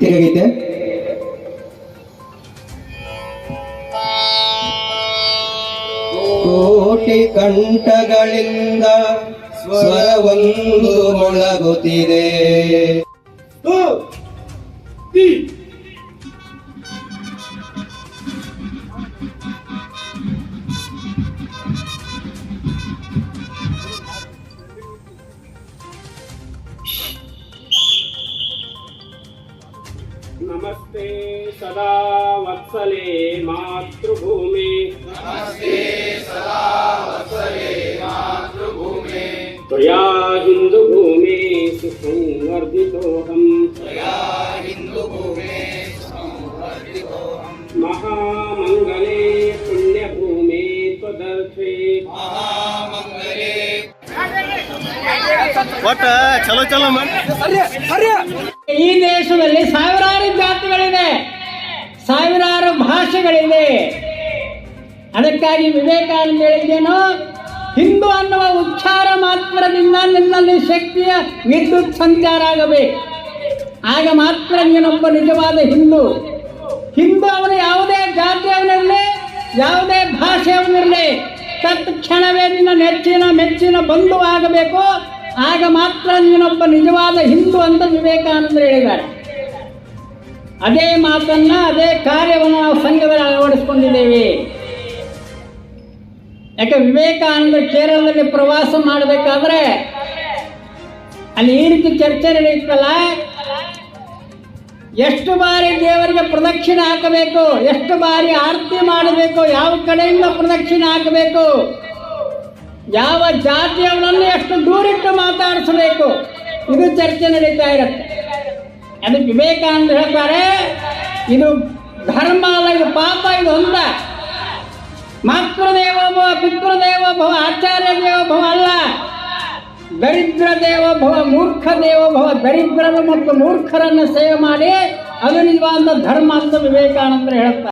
ತಿರುಗಿದೆ ಕೋಟಿ ಕಂಠಗಳಿಂದ ಸ್ವರವೊಂದು ಮೊಳಗುತ್ತಿದೆ. नमस्ते सदा वत्सले मातृभूमि नमस्ते सदा वत्सले मातृभूमि त्वया हिन्दुभूमि सुसंवर्धितोऽहम् त्वया हिन्दुभूमि महामङ्गले पुण्यभूमि त्वदर्थे ಒಟ್ಟ ಚಲೋ ಚಲೋ ಮಾಡಿ ಈ ದೇಶದಲ್ಲಿ ಸಾವಿರಾರು ಭಾಷೆಗಳಿದೆ ಅದಕ್ಕಾಗಿ ವಿವೇಕಾನಂದ ಹೇಳಿದ್ದೇನು ಹಿಂದೂ ಅನ್ನುವ ಉಚ್ಚಾರ ಮಾತ್ರದಿಂದ ನಿನ್ನಲ್ಲಿ ಶಕ್ತಿಯ ವಿದ್ಯುತ್ ಸಂಚಾರ ಆಗಬೇಕು. ಆಗ ಮಾತ್ರ ನೀನೊಬ್ಬ ನಿಜವಾದ ಹಿಂದೂ. ಹಿಂದೂ ಅವನು ಯಾವುದೇ ಜಾತಿಯವನಿರಲಿ, ಯಾವುದೇ ಭಾಷೆಯವನಿರಲಿ, ತತ್ಕ್ಷಣವೇ ನಿನ್ನ ನೆಚ್ಚಿನ ಮೆಚ್ಚಿನ ಬಂಧು ಆಗಬೇಕು. ಆಗ ಮಾತ್ರ ನೀನೊಬ್ಬ ನಿಜವಾದ ಹಿಂದೂ ಅಂತ ವಿವೇಕಾನಂದರು ಹೇಳಿದ್ದಾರೆ. ಅದೇ ಮಾತನ್ನ, ಅದೇ ಕಾರ್ಯವನ್ನು ನಾವು ಸಂಘದಲ್ಲಿ ಅಳವಡಿಸ್ಕೊಂಡಿದ್ದೇವೆ. ಯಾಕೆ ವಿವೇಕಾನಂದ ಕೇರಳದಲ್ಲಿ ಪ್ರವಾಸ ಮಾಡಬೇಕಾದ್ರೆ ಅಲ್ಲಿ ಈ ರೀತಿ ಚರ್ಚೆ ನಡೆಯುತ್ತಲ್ಲ? ಎಷ್ಟು ಬಾರಿ ದೇವರಿಗೆ ಪ್ರದಕ್ಷಿಣೆ ಹಾಕಬೇಕು, ಎಷ್ಟು ಬಾರಿ ಆರತಿ ಮಾಡಬೇಕು, ಯಾವ ಕಡೆಯಿಂದ ಪ್ರದಕ್ಷಿಣೆ ಹಾಕಬೇಕು? ಯಾವ ಜಾತಿಯವರನ್ನು ಎಷ್ಟು ದೂರಿಟ್ಟು ಮಾತಾಡಿಸಬೇಕು? ಇದು ಚರ್ಚೆ ನಡೀತಾ ಇರುತ್ತೆ. ಅದಕ್ಕೆ ವಿವೇಕಾನಂದ ಹೇಳ್ತಾರೆ, ಇದು ಧರ್ಮ ಅಲ್ಲ ಇದು ಪಾಪ ಇದು ಅಂತ. ಪಿತೃದೇವ ಭವ ಆಚಾರ್ಯ ದೇವೋಭವ ಅಲ್ಲ. ದರಿದ್ರ ದೇವೋಭವ ಮೂರ್ಖ ದೇವೋಭವ ದರಿದ್ರರು ಮತ್ತು ಮೂರ್ಖರನ್ನು ಸೇವೆ ಮಾಡಿ ಅದು ನಿಜವಾದ ಧರ್ಮ ಅಂತ ವಿವೇಕಾನಂದರು ಹೇಳ್ತಾರೆ